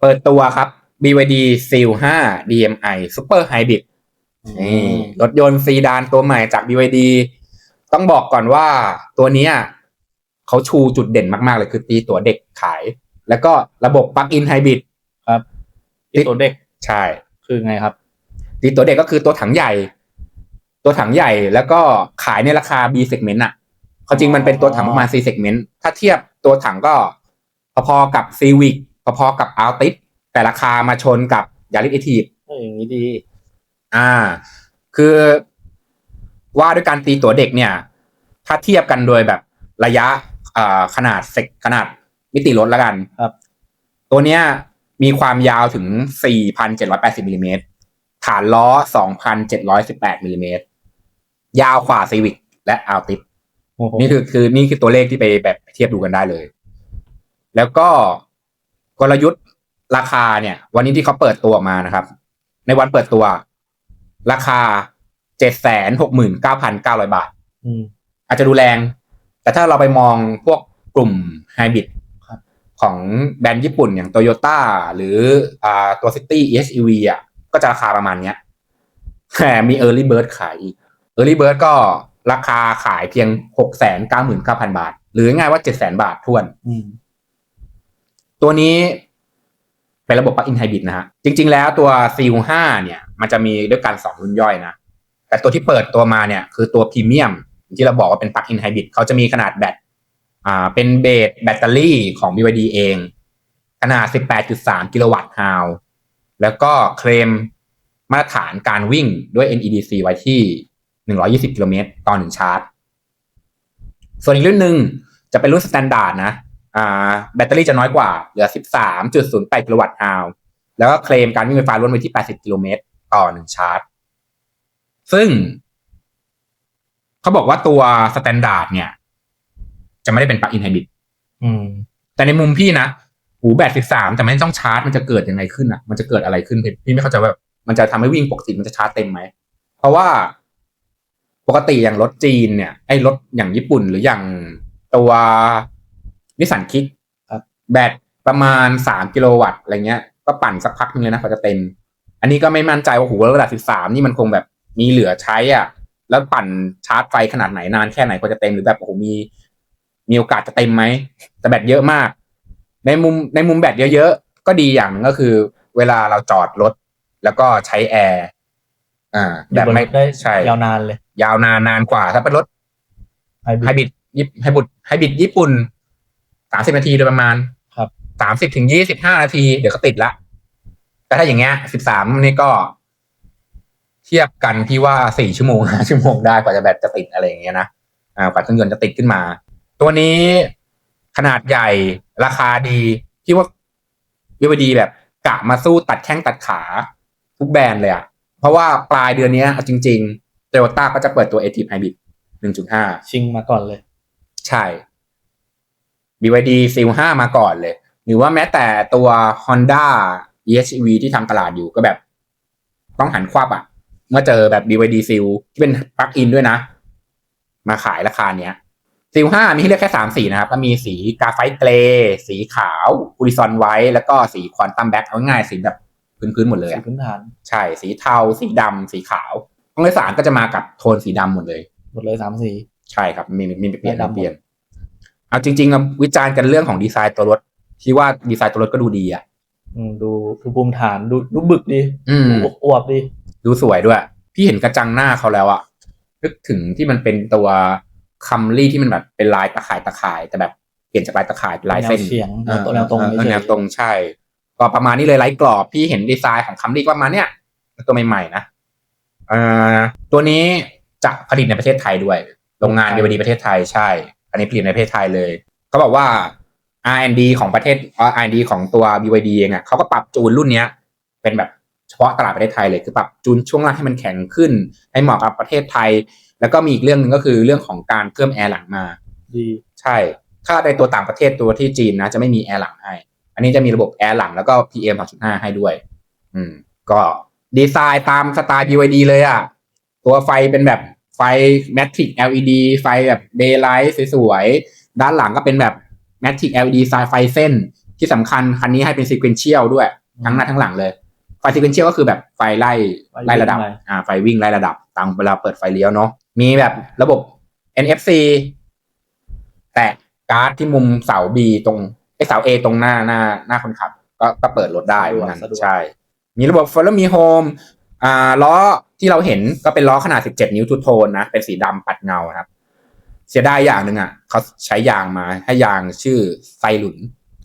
เปิดตัวครับ BYD Seal 5 DMI Super Hybrid นี่รถยนต์ซีดานตัวใหม่จาก BYD ต้องบอกก่อนว่าตัวเนี้ยเขาชูจุดเด่นมาก ๆ เลยคือตีตัวเด็กขาย แล้วก็ระบบ Plug-in Hybrid ครับที่ตัวเด็กใช่ คือไงครับ ตีตัวเด็กก็คือตัวถังใหญ่ ตัวถังใหญ่แล้วก็ขายในราคา B segment อะเขาจริงมันเป็นตัวถังประมาณ C segment ถ้าเทียบตัวถังก็พอๆกับ Civic พอๆกับ Altis แต่ราคามาชนกับ Yaris a t i v เอออย่างนี้ดี อ่า คือว่าด้วยการตีตัวเด็กเนี่ย ถ้าเทียบกันโดยแบบระยะอ่าขนาดเซกขนาดมิติรถแล้วกันครับ ตัวเนี้ยมีความยาวถึง 4,780มิลลิเมตรฐานล้อ 2,718มิลลิเมตรยาวกว่าซีวิกและอัลติสโอ้โหนี่คือคือนี่คือตัวเลขที่ไปแบบเทียบดูกันได้เลย แล้วก็ กลยุทธ์ราคาเนี่ย วันนี้ที่เขาเปิดตัวออกมานะครับ ในวันเปิดตัว ราคาเจ็ดแสนหกหมื่นเก้าพันเก้าร้อยบาทอืมอาจจะดูแรง แต่ถ้าเราไปมองพวกกลุ่มไฮบริดครับของแบรนด์ญี่ปุ่นอย่างโตโยต้าหรืออ่าตัวซิตี้ EHEV อะก็จะราคาประมาณเนี้ยแต่มี Early Bird ขายอีก Early Bird ก็ราคาขายเพียงหกแสนเก้าหมื่นเก้าพันบาท หรือง่ายว่าเจ็ดแสนบาททวนอืม ตัวนี้เป็นระบบ Plug-in Hybrid นะฮะ จริง ๆ แล้วตัว C5 เนี่ยมันจะมีด้วยกันสองรุ่นย่อยนะ แต่ตัวที่เปิดตัวมาเนี่ยคือตัวพรีเมียมที่เราบอกว่าเป็น Plug-in Hybrid เขาจะมีขนาดแบตอ่าเป็นเบสแบตเตอรี่ของ BYD เอง ขนาด 18.3 กิโลวัตต์ฮาวแล้วก็เคลมมาตรฐานการวิ่งด้วย NEDC ไว้ที่ 120 กิโลเมตรต่อหนึ่งชาร์จ ส่วนอีกรุ่นหนึ่งจะเป็นรุ่นสแตนดาร์ดนะ อ่าแบตเตอรี่จะน้อยกว่าเหลือ 13.08กิโลวัตต์ฮาวแล้วก็เคลมการวิ่งไฟฟ้ารวมไว้ที่ 80 กิโลเมตรต่อหนึ่งชาร์จ ซึ่ง เขาบอกว่าตัวสแตนดาร์ดเนี่ย จะไม่ได้เป็นปลั๊กอินไฮบริดอืมแต่ในมุมพี่นะหูแบต13แต่ไม่ต้องชาร์จมันจะเกิดยังไงขึ้นอะ มันจะเกิดอะไรขึ้นพี่พี่ไม่เข้าใจว่าแบบมันจะทำให้วิ่งปกติมันจะชาร์จเต็มไหม เพราะว่าปกติอย่างรถจีนเนี่ยไอ้รถอย่างญี่ปุ่นหรืออย่างตัว นิสสันคิกครับแบตประมาณ3กิโลวัตต์อะไรเงี้ย ก็ปั่นสักพักนึงเลยนะกว่าจะเต็ม อันนี้ก็ไม่มั่นใจว่าหูระดับ13นี่มันคงแบบมีเหลือใช้อะ แล้วปั่นชาร์จไฟขนาดไหนนานแค่ไหนกว่าจะเต็มหรือแบบโอ้โหมี มีโอกาสจะเต็มไหมแต่แบตเยอะมาก ในมุมในมุมแบตเยอะๆก็ดีอย่างหนึงก็คือ เวลาเราจอดรถแล้วก็ใช้แอร์อ่าแบบไม่ได้ใช่ยาวนานเลย ยาวนานนานกว่าถ้าเป็นรถไฮบไฮริดบริดยิปไฮบริดไฮบริดญี่ปุ่น สามสิบนาทีโดยประมาณ ครับสามสิบถึงยี่สิบห้านาที เดี๋ยวก็ติดละ แต่ถ้าอย่างเงี้ยสิบสามนี่ก็ เทียบกันที่ว่าสี่ชั่วโมงห้าชั่วโมงได้กว่าจะแบตจะติดอะไรอย่างเงี้ยนะอ่ากว่าเครื่องยนต์จะติดขึ้นมา ตัวนี้ขนาดใหญ่ราคาดีที่ว่าวิวดีแบบกะมาสู้ตัดแข้งตัดขาทุกแบรนด์เลยอะเพราะว่าปลายเดือนเนี้ยเอาจริงๆ Toyota ก็จะเปิดตัว a t i v Hybrid 1.5ชิงมาก่อนเลย ใช่ BYD Seal 5 มาก่อนเลย หรือว่าแม้แต่ตัว Honda EHEV ที่ทำตลาดอยู่ก็แบบ ต้องหันควับอะเมื่อเจอแบบ BYD Seal ที่เป็นปลั๊กอินด้วยนะ มาขายราคาเนี้ย Seal 5 มีให้เลือกแค่สามสีนะครับ ก็มีสีกาไฟเกรย์สีขาวอูริซอนไว้ แล้วก็สีควอนตัมแบ็กเอาง่ายๆสีแบบพื้นๆหมดเลยสีอะพื้นฐานใช่สีเทา สีดำสีขาวห้องโดยสารก็จะมากับโทนสีดำหมดเลย หมดเลยสามสีใช่ครับ มีมีเปลี่ยนไม่ดำเปลี่ยน เอาจริงๆอะวิจารณ์กันเรื่องของดีไซน์ตัวรถที่ว่าดีไซน์ตัวรถก็ดูดีอะอืมดูดูภูมิฐานดูดูบึกดีอืมดูอวบๆดี ดูสวยด้วย พี่เห็นกระจังหน้าเขาแล้วอะนึกถึงที่มันเป็นตัวคัมรี่ที่มันแบบเป็นลายตะข่ายตะข่ายแต่แบบเปลี่ยนจากลายตะข่ายเป็นลายเส้นแนวเฉียงแนวตรงเออแนวตรงเออเฉยๆแนวตรงใช่ ก็ประมาณนี้เลยไร้กรอบพี่เห็นดีไซน์ของคัมรี่ก็ประมาณเนี้ยตัวใหม่ๆนะเอ่อตัวนี้จะผลิตในประเทศไทยด้วย โรงงาน BYD ประเทศไทยใช่ อันนี้ผลิตในประเทศไทยเลยเขาบอกว่า R&D ของประเทศเอ่อ R&D ของตัว BYD เองอะเขาก็ปรับจูนรุ่นเนี้ย เป็นแบบเฉพาะตลาดประเทศไทยเลยคือปรับจูนช่วงล่างให้มันแข็งขึ้น ให้เหมาะกับประเทศไทย แล้วก็มีอีกเรื่องหนึ่งก็คือเรื่องของการเพิ่มแอร์หลังมาดีใช่ ถ้าในตัวต่างประเทศตัวที่จีนนะ จะไม่มีแอร์หลังให้ อันนี้จะมีระบบแอร์หลังแล้วก็ PM 2.5 ให้ด้วย อืม ก็ดีไซน์ตามสไตล์ BYD เลยอะตัวไฟเป็นแบบ ไฟ Matrix LED ไฟแบบ Daylight สวยๆ ด้านหลังก็เป็นแบบ Matrix LED สายไฟเส้น ที่สำคัญคันนี้ให้เป็น sequential ด้วย ทั้งหน้าทั้งหลังเลย ไฟ sequential ก็คือแบบไฟไล่ไฟไล่ระดับวิ่งไล่อ่า ไฟวิ่งไล่ระดับ ตามเวลาเปิดไฟเลี้ยวเนาะ มีแบบระบบ NFC แตะการ์ดที่มุมเสา B ตรงไอเสา A ตรงหน้าหน้าหน้าคนขับ ก็ก็เปิดรถได้เหมือนกันสะดวกใช่ มีระบบ Follow Me Home อ่าล้อที่เราเห็นก็เป็นล้อขนาด 17 นิ้วทูโทนนะ เป็นสีดำปัดเงาครับ เสียดายอย่างหนึ่งอะเขาใช้ยางมาให้ยางชื่อไซหลุน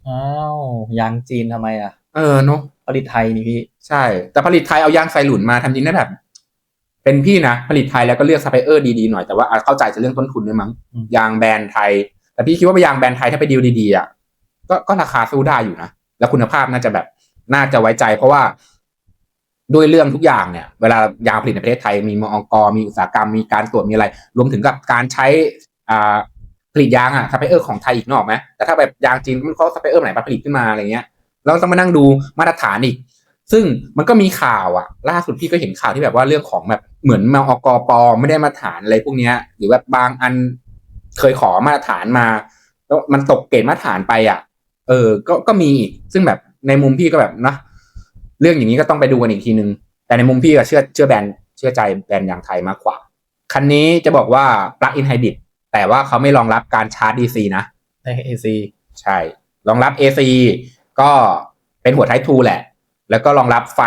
อ้าวยางจีนทำไมอะ เออเนาะผลิตไทยนี่พี่ ใช่ แต่ผลิตไทยเอายางไซหลุนมาทำจริงได้แบบ เป็นพี่นะ ผลิตไทยแล้วก็เลือกซัพพลายเออร์ดีๆหน่อยแต่ว่าอะเข้าใจจะเรื่องต้นทุนด้วยมั้งอืมยางแบรนด์ไทย แต่พี่คิดว่ายางแบรนด์ไทยถ้าไปดีลดีๆอะก็ก็ราคาสู้ได้อยู่นะแล้วคุณภาพน่าจะแบบน่าจะไว้ใจ เพราะว่า ด้วยเรื่องทุกอย่างเนี่ยเวลายางผลิตในประเทศไทยมีมอกมีอุตสาหกรรมมีการตรวจมีอะไร รวมถึงกับการใช้อ่าผลิตยางอะซัพพลายเออร์ของไทยอีกนออกไหมแต่ถ้าแบบยางจีนเขาซัพพลายเออร์ไหนมาผลิตขึ้นมาอะไรเงี้ยเราต้องมานั่งดูมาตรฐานอีก ซึ่งมันก็มีข่าวอะล่าสุดพี่ก็เห็นข่าวที่แบบว่าเรื่องของแบบเหมือนมอกปอมไม่ได้มาตรฐานอะไรพวกเนี้ย หรือแบบบางอันเคยขอมาตรฐานมาแล้วมันตกเกณฑ์มาตรฐานไปอะเออ ก็ก็มีซึ่งแบบในมุมพี่ก็แบบนะ เรื่องอย่างนี้ก็ต้องไปดูกันอีกทีนึง แต่ในมุมพี่ก็เชื่อเชื่อแบรนด์เชื่อใจแบรนด์ยางไทยมากกว่า คันนี้จะบอกว่า plug-in hybrid แต่ว่าเขาไม่รองรับการชาร์จ DC นะในเอซีใช่ รองรับ AC ก็เป็นหัวไททูแหละ แล้วก็รองรับไฟ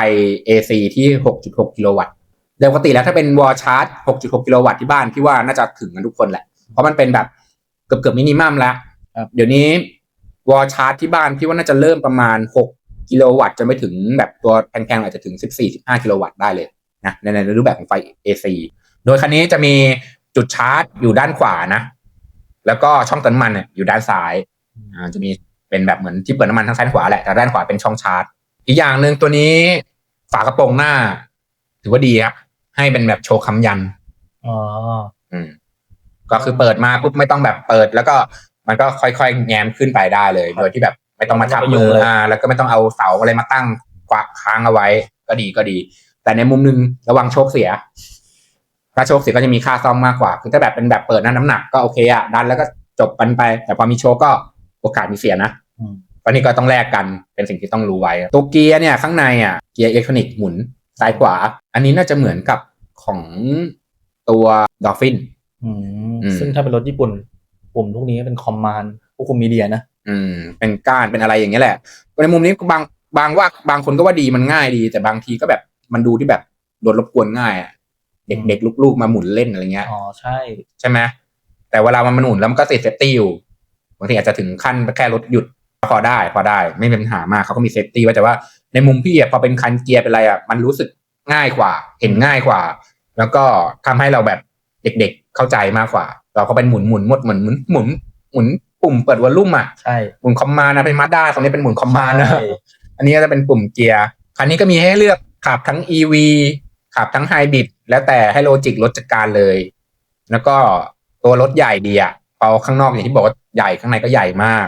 AC ที่ 6.6 กิโลวัตต์โดยปกติแล้วถ้าเป็นวอลชาร์จ 6.6 กิโลวัตต์ที่บ้านพี่ว่าน่าจะถึงกันทุกคนแหละ เพราะมันเป็นแบบเกือบเกือบมินิมัมแล้ว เดี๋ยวนี้วอลชาร์จที่บ้านพี่ว่าน่าจะเริ่มประมาณ 6 กิโลวัตต์จะไม่ถึงแบบตัวแพงๆอาจจะถึง 14-15 กิโลวัตต์ได้เลยนะในในรูปแบบของไฟ AC โดยคันนี้จะมีจุดชาร์จอยู่ด้านขวานะ แล้วก็ช่องเติมน้ำมันเนี่ยอยู่ด้านซ้ายอ่าจะมีเป็นแบบเหมือนที่เปิดน้ำมันทั้งซ้ายขวาแหละแต่ด้านขวาเป็นช่องชาร์จ อีกอย่างหนึ่งตัวนี้ฝากระโปรงหน้า ถือว่าดีครับให้เป็นแบบโชว์คำยันอ๋ออืมก็คือเปิดมาปุ๊บไม่ต้องแบบเปิด แล้วก็มันก็ค่อยๆแง้มขึ้นไปได้เลยครับโดยที่แบบ ไม่ต้องมาทับไม่ต้องมืไปยุ่องเลยอ่าแล้วก็ไม่ต้องเอาเสาอะไรมาตั้งกวาดค้างเอาไว้ ก็ดีก็ดี แต่ในมุมหนึงระวังโชคเสีย ถ้าโชคเสียก็จะมีค่าซ่อมมากกว่า คือถ้าแบบเป็นแบบเปิดหน้าน้ำหนักก็โอเคอะดันแล้วก็จบกันไป แต่พอมีโชคก็โอกาสมีเสียนะอืมตอนนี้ก็ต้องแลกกันเป็นสิ่งที่ต้องรู้ไว้ ตัวเกียร์เนี่ยข้างในอะเกียร์อิเล็กทรอนิกส์หมุนซ้ายขวา อันนี้น่าจะเหมือนกับของตัวดอฟฟินอืมอืมซึ่งถ้าเป็นรถญี่ปุ่นปุ่มพวกนี้เป็นคอมมานด์ ควบคุมมีเดียนะอืม เป็นก้านเป็นอะไรอย่างเงี้ยแหละในมุมนี้บางบางว่าบางคนก็ว่าดีมันง่ายดี แต่บางทีก็แบบมันดูที่แบบโดนรบกวนง่ายอะเด็กอืมเด็กลูกๆมาหมุนเล่นอะไรเงี้ยอ๋อใช่ ใช่ไหมแต่เวลามันหมุนแล้วมันก็ติดเซฟตี้อยู่บางทีอาจจะถึงขั้นแค่รถหยุดพอได้พอได้ ไม่เป็นปัญหามากเขาก็มีเซฟตี้ไว้แต่ว่าในมุมพี่อะพอเป็นคันเกียร์เป็นอะไรอะมันรู้สึกง่ายกว่า เห็นง่ายกว่า แล้วก็ทำให้เราแบบเด็กๆเข้าใจมากกว่า เราก็เป็นหมุนหมุนหมดเหมือนหมุนหมุนหมุน ปุ่มเปิดวอลลุ่มอะใช่หมุนคอมมานด์นะเป็นมาด้าตรงนี้เป็นหมุนคอมมานด์นะใช่อันนี้ก็จะเป็นปุ่มเกียร์คันนี้ก็มีให้เลือกขับทั้ง EV ขับทั้งไฮบริดแล้วแต่ให้โลจิกรถจัดการเลย แล้วก็ตัวรถใหญ่ดีอะเอาข้างนอกอย่างที่บอกว่าใหญ่ข้างในก็ใหญ่มาก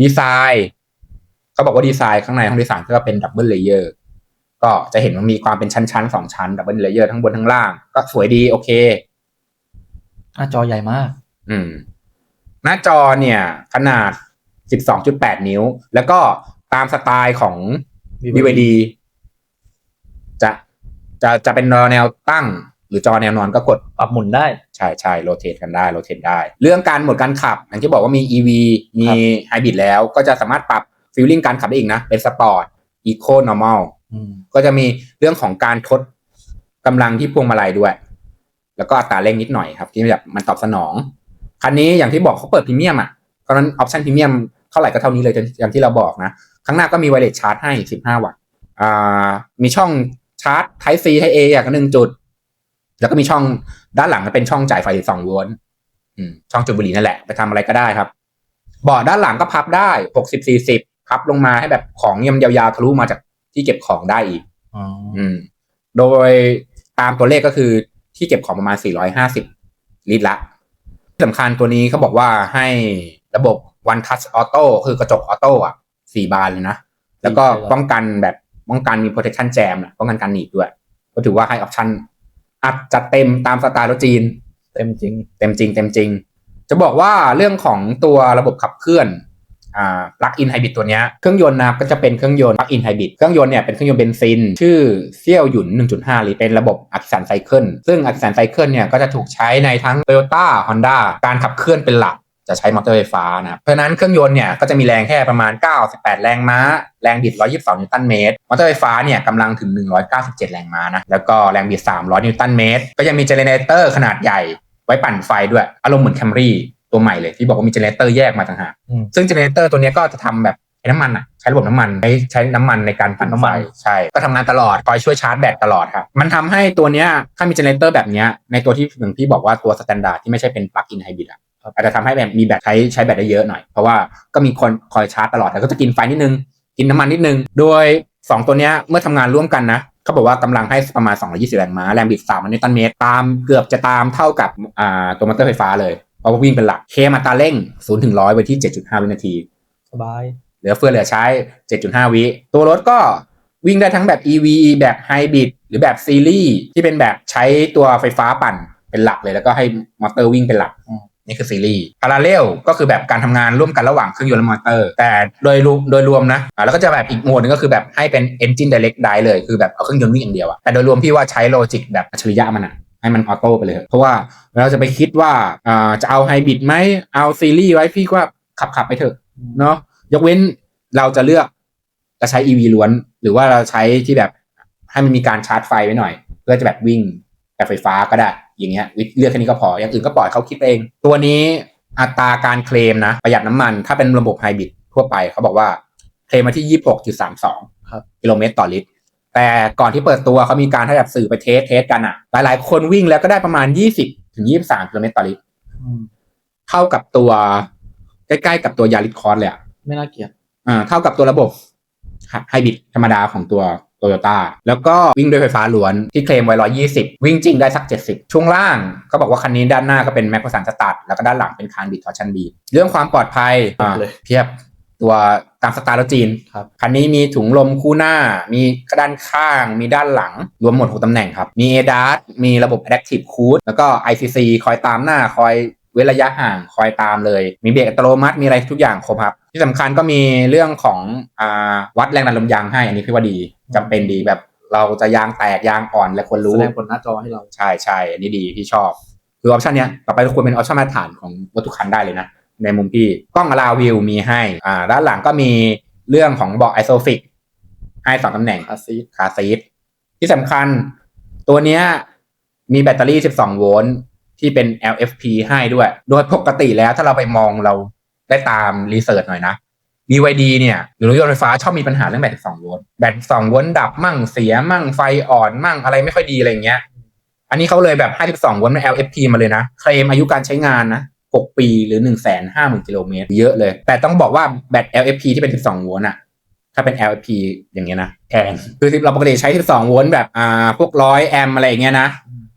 ดีไซน์เขาบอกว่าดีไซน์ข้างในห้องโดยสารก็เป็นดับเบิลเลเยอร์ก็จะเห็นว่ามีความเป็นชั้นๆสองชั้นดับเบิลเลเยอร์ทั้งบนทั้งล่าง ก็สวยดีโอเคหน้าจอใหญ่มาก อืม หน้าจอเนี่ยขนาด 12.8 นิ้ว แล้วก็ตามสไตล์ของ BYD จะจะจะเป็นแนวตั้ง หรือจอแนวนอนก็กดปรับหมุนได้ ใช่ใช่โรเตทกันได้โรเตทได้ เรื่องการโหมดการขับอย่างที่บอกว่ามี EV มีครับไฮบริดแล้วก็จะสามารถปรับฟีลลิ่งการขับได้อีกนะ เป็นสปอร์ตอีโคนอร์มอลอืมก็จะมีเรื่องของการทดกำลังที่พวงมาลัยด้วย แล้วก็อัตราเร่งนิดหน่อยครับ ที่แบบมันตอบสนอง คันนี้อย่างที่บอกเขาเปิดพรีเมียมอะเพราะฉะนั้นออปชันพรีเมียมเท่าไหร่ก็เท่านี้เลยอย่างที่เราบอกนะ ข้างหน้าก็มีไวเลสชาร์จให้ 15 วัตต์อ่ามีช่องชาร์จ Type C Type A อย่างละหนึ่งจุด แล้วก็มีช่องด้านหลังก็เป็นช่องจ่ายไฟ12โวลต์อืมช่องจุดบุหรี่นั่นแหละไปทำอะไรก็ได้ครับเบาะด้านหลังก็พับได้60 40พับลงมาให้แบบของยยาวๆทะลุมาจากที่เก็บของได้อีกอ๋ออืม โดยตามตัวเลขก็คือที่เก็บของประมาณ450ลิตรละที่ สำคัญตัวนี้เขาบอกว่าให้ระบบ One Touch Auto คือกระจกออโต้อะสี่บานเลยนะ แล้วก็ป้องกันแบบป้องกันมี protection jam นะป้องกันการหนีบด้วย ก็ถือว่าให้ออปชั่นอัดจัดเต็มตามสไตล์รถจีน เต็มจริง เต็มจริง เต็มจริง จะบอกว่าเรื่องของตัวระบบขับเคลื่อน อ่า plug-in hybrid ตัวนี้เครื่องยนต์นะก็จะเป็นเครื่องยนต์ plug-in hybrid เครื่องยนต์เนี่ยเป็นเครื่องยนต์เบนซิน ชื่อเซี่ยวหยุน 1.5ลิตรเป็นระบบอักษรไซเคิลซึ่งอักษรไซเคิลเนี่ยก็จะถูกใช้ในทั้ง Toyota Honda การขับเคลื่อนเป็นหลักจะใช้มอเตอร์ไฟฟ้านะเพราะฉะนั้นเครื่องยนต์เนี่ยก็จะมีแรงแค่ประมาณ 98 แรงม้า แรงบิด 122 นิวตันเมตร มอเตอร์ไฟฟ้าเนี่ยกำลังถึง 197 แรงม้านะ แล้วก็แรงบิด 300 นิวตันเมตร ก็ยังมีเจเนเรเตอร์ขนาดใหญ่ไว้ปั่นไฟด้วย อารมณ์เหมือนแคมรี่ ตัวใหม่เลยที่บอกว่ามีเจเนเรเตอร์แยกมาต่างหากอืมซึ่งเจเนเรเตอร์ตัวเนี้ยก็จะทำแบบใช้น้ำมันอะใช้ระบบน้ำมันใช้ใช้น้ำมันในการปั่นน้ำไฟมันใช่ก็ทำงานตลอดคอยช่วยชาร์จแบตตลอดครับมันทำให้ตัวเนี้ยถ้ามีเจเนเรเตอร์แบบเนี้ยในตัวที่อย่างที่บอกว่าตัวสแตนดาร์ดที่ไม่ใช่เป็นปลั๊กอินไฮบริดอะอาจจะทำให้แบบมีแบตใช้ใช้แบตได้เยอะหน่อย เพราะว่าก็มีคนคอยชาร์จตลอดแต่ก็จะกินไฟนิดนึง กินน้ำมันนิดนึง โดย 2 ตัวเนี้ยเมื่อทำงานร่วมกันนะเขาบอกว่ากำลังให้ประมาณ 220 แรงม้าแรงบิด3นิวตันเมตรตามเกือบจะตามเท่ากับอ่าตัวมอเตอร์ไฟฟ้าเลย เพราะว่าวิ่งเป็นหลัก เคมอัตราเร่ง0ถึง100ไว้ที่ 7.5 วินาที สบาย เหลือเฟือเหลือใช้ 7.5 วิ ตัวรถก็วิ่งได้ทั้งแบบ EV แบบไฮบริดหรือแบบซีรีส์ที่เป็นแบบใช้ตัวไฟฟ้าปั่นเป็นหลักเลย แล้วก็ให้มอเตอร์วิ่งเป็นหลักอืมนี่คือซีรีส์พาราเรลก็คือแบบการทำงานร่วมกันระหว่างเครื่องยนต์และมอเตอร์ แต่โดยรวมโดยรวมนะอ่าแล้วก็จะแบบอีกโหมดหนึงก็คือแบบให้เป็น Engine Direct Drive เลย คือแบบเอาเครื่องยนต์วิ่งอย่างเดียวอะแต่โดยรวมพี่ว่าใช้โลจิกแบบอัจฉริยะมันอะ ให้มันออโต้ไปเลย เพราะว่าเราจะไปคิดว่าอ่าจะเอาไฮบริดไหมเอาซีรีส์ไว้พี่ก็ขับขับๆไปเถอะเนาะยกเว้นเราจะเลือกจะใช้ EV ล้วน หรือว่าเราใช้ที่แบบให้มันมีการชาร์จไฟไว้หน่อย เพื่อจะแบบวิ่งแบบไฟฟ้าก็ได้ อย่างเงี้ยเลือกแค่นี้ก็พอ อย่างอื่นก็ปล่อยเขาคิดเอง ตัวนี้อัตราการเคลมนะ ประหยัดน้ำมัน ถ้าเป็นระบบไฮบริดทั่วไปเขาบอกว่า เคลมมาที่26.32ครับกิโลเมตรต่อลิตร แต่ก่อนที่เปิดตัวเขามีการให้แบบสื่อไปเทสเทสกันอะหลาย ๆ คนวิ่งแล้วก็ได้ประมาณ20ถึง23กิโลเมตรต่อลิตรอืมเท่ากับตัวใกล้ๆกับตัวยาริสคอร์สเลยอะไม่น่าเกลียดอ่าเท่ากับตัวระบบไฮบริดธรรมดาของตัวโตโยต้าแล้วก็วิ่งด้วยไฟฟ้าล้วนที่เคลมไว้ 120 วิ่งจริงได้สัก 70 ช่วงล่างก็บอกว่าคันนี้ด้านหน้าก็เป็นแม็กซ์สันสตาร์ทแล้วก็ด้านหลังเป็นคานบิดทอร์ชันบี เรื่องความปลอดภัยอ่าเลยเพียบตัวตามสไตล์รถจีนครับคันนี้มีถุงลมคู่หน้า มีด้านข้าง มีด้านหลัง รวมหมด6ตำแหน่งครับ มี ADAS มีระบบ Adaptive Cruise แล้วก็ ICC คอยตามหน้าคอยเว้นระยะห่างคอยตามเลย มีเบรกอัตโนมัติ มีอะไรทุกอย่างครบครับ ที่สำคัญก็มีเรื่องของอ่าวัดแรงดันลมยางให้ อันนี้พี่ว่าดีจำเป็นดีแบบเราจะยางแตกยางอ่อนและควรรู้แสดงบนหน้าจอให้เรา ใช่ใช่อันนี้ดีพี่ชอบ คือออปชันเนี้ยต่อไปควรเป็นออปชันมาตรฐานของรถทุกคันได้เลยนะ ในมุมพี่กล้องอลาวิวมีให้อ่าด้านหลังก็มีเรื่องของเบาะไอโซฟิกให้สองตำแหน่งคาซีทคาซีทที่สำคัญตัวเนี้ยมีแบตเตอรี่ 12 โวลต์ที่เป็น LFP ให้ด้วย โดยปกติแล้วถ้าเราไปมองเราได้ตามรีเสิร์ชหน่อยนะ BYD เนี่ยหรือรถยนต์ไฟฟ้าชอบมีปัญหาเรื่องแบต 12 โวลต์แบต2โวลต์ดับมั่งเสียมั่งไฟอ่อนมั่งอะไรไม่ค่อยดีอะไรอย่างเงี้ย อันนี้เขาเลยแบบ 52 โวลต์เป็น LFP มาเลยนะ เคลมอายุการใช้งานนะ 6 ปีหรือ 1 5 0 0 0 0กิโลเมตรเยอะเลย แต่ต้องบอกว่าแบต LFP ที่เป็น 12 โวลต์อะถ้าเป็น LFP อย่างเงี้ยนะแพงคือเราปกติใช้ 12 โวลต์แบบอ่าพวก100แอมอะไรอย่างเงี้ยนะ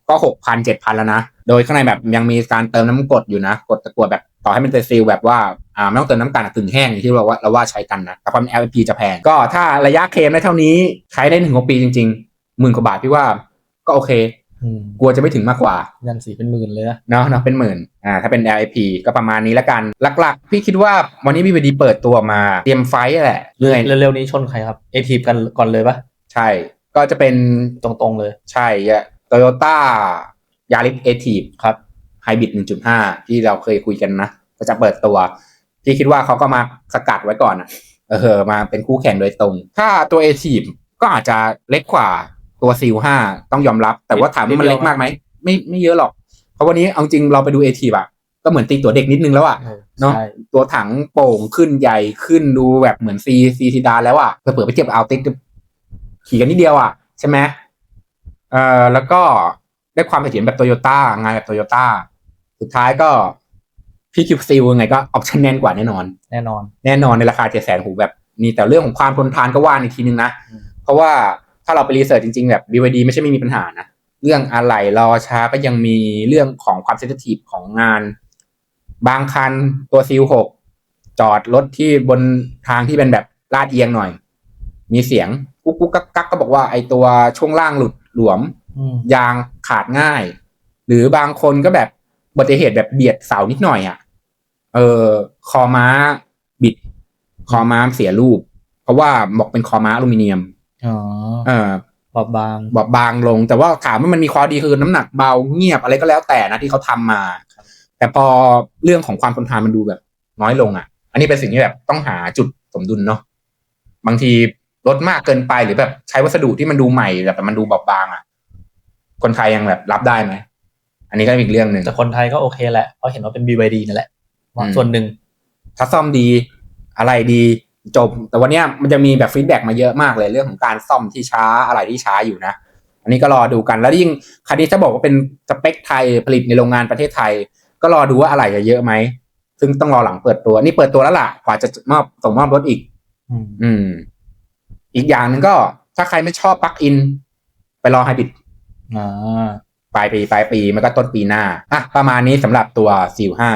ก็ 6,000 7,000 แล้วนะ โดยข้างในแบบยังมีการเติมน้ำกรดอยู่นะกรดตะกั่วแบบต่อให้มันเป็นซีลแบบว่าอ่าไม่ต้องเติมน้ำกันอะกึ่งแห้งอย่างที่เราว่าเราว่าใช้กันนะแต่ความ LFP จะแพงก็ถ้าระยะเคลมได้เท่านี้ใช้ได้ถึงกว่าปีจริงๆหมื่นกว่าบาทพี่ว่าก็โอเค กลัวจะไม่ถึงมากกว่ายันสีเป็นหมื่นเลยนะเนาะเนาะเป็นหมื่นอ่าถ้าเป็น LIP ก็ประมาณนี้ละกันหลักๆ พี่คิดว่าวันนี้ BVD เปิดตัวมาเตรียมไฟท์แหละเหนื่อยเร็วๆนี้ชนใครครับเอทีฟกันก่อนเลยปะใช่ก็จะเป็นตรงๆเลย ใช่โตโยต้ายาริสเอทีฟครับไฮบริด1.5 ที่เราเคยคุยกันนะก็จะเปิดตัวพี่คิดว่าเขาก็มาสกัดไว้ก่อนอะเออมาเป็นคู่แข่งโดยตรง ถ้าตัวเอทีฟก็อาจจะเล็กกว่า ตัวซีล5ต้องยอมรับ แต่ว่าถามว่ามันเล็กมากไหมไม่ไม่เยอะหรอก เพราะวันนี้เอาจริงเราไปดูเอทีฟอะก็เหมือนตีตัวเด็กนิดนึงแล้วอะเนอะใช่ตัวถังโป่งขึ้นใหญ่ขึ้นดูแบบเหมือนซีซีซีดานแล้วอะเผื่อๆไปเทียบกับอัลติสขี่กันนิดเดียวอะใช่ไหมเอ่อแล้วก็ได้ความเสถียรแบบโตโยต้างานแบบโตโยต้าสุดท้ายก็พี่คิวซิลยังไงก็ออปชั่นแน่นกว่าแน่นอน แน่นอน แน่นอนในราคาเจ็ดแสนหูแบบนี่แต่เรื่องของความทนทานก็ว่าอีกทีนึงนะอืมเพราะว่า ถ้าเราไปรีเสิร์ชจริงๆ แบบ BYD ไม่ใช่ไม่มีปัญหานะ เรื่องอะไหล่รอช้าก็ยังมีเรื่องของความเซนซิทีฟของงาน บางคันตัวซีลหกจอดรถที่บนทางที่เป็นแบบลาดเอียงหน่อย มีเสียงกุ๊กกุ๊กกักกักก็บอกว่าไอตัวช่วงล่างหลุดหลวมอืมยางขาดง่าย หรือบางคนก็แบบอุบัติเหตุแบบเบียดเสานิดหน่อยอะ่ะ เออคอม้าบิด คอม้ามเสียรูป เพราะว่าบอกเป็นคอม้าอลูมิเนียม อ๋อเออบอบบางบอบบางลง แต่ว่าถามว่ามันมีข้อดีคือน้ำหนักเบาเงียบอะไรก็แล้วแต่นะที่เขาทำมา แต่พอเรื่องของความทนทานมันดูแบบ น้อยลงอะ อันนี้เป็นสิ่งที่แบบต้องหาจุดสมดุลเนาะบางทีลดมากเกินไปหรือแบบใช้วัสดุที่มันดูใหม่แต่มันดูบอบบางอะ คนไทยยังแบบรับได้ไหมอันนี้ก็เป็นอีกเรื่องหนึ่งแต่คนไทยก็โอเคแหละเพราะเห็นว่าเป็น BYD นั่นแหละอืมส่วนหนึ่งถ้าซ่อมดีอะไรดี จบ แต่วันเนี้ยมันจะมีแบบฟีดแบ็กมาเยอะมากเลยเรื่องของการซ่อมที่ช้าอะไรที่ช้าอยู่นะ อันนี้ก็รอดูกันแล้วยิ่งคันนี้จะบอกว่าเป็นสเปคไทยผลิตในโรงงานประเทศไทย ก็รอดูว่าอะไรจะเยอะไหมซึ่งต้องรอหลังเปิดตัว นี่เปิดตัวแล้วล่ะกว่าจะมอบส่งมอบรถอีก อืมอืมอีกอย่างหนึ่งก็ ถ้าใครไม่ชอบปลั๊กอิน ไปรอไฮบริดอ่าปลายปีปลายปีมันก็ต้นปีหน้าอะประมาณนี้สำหรับตัวซิลห้า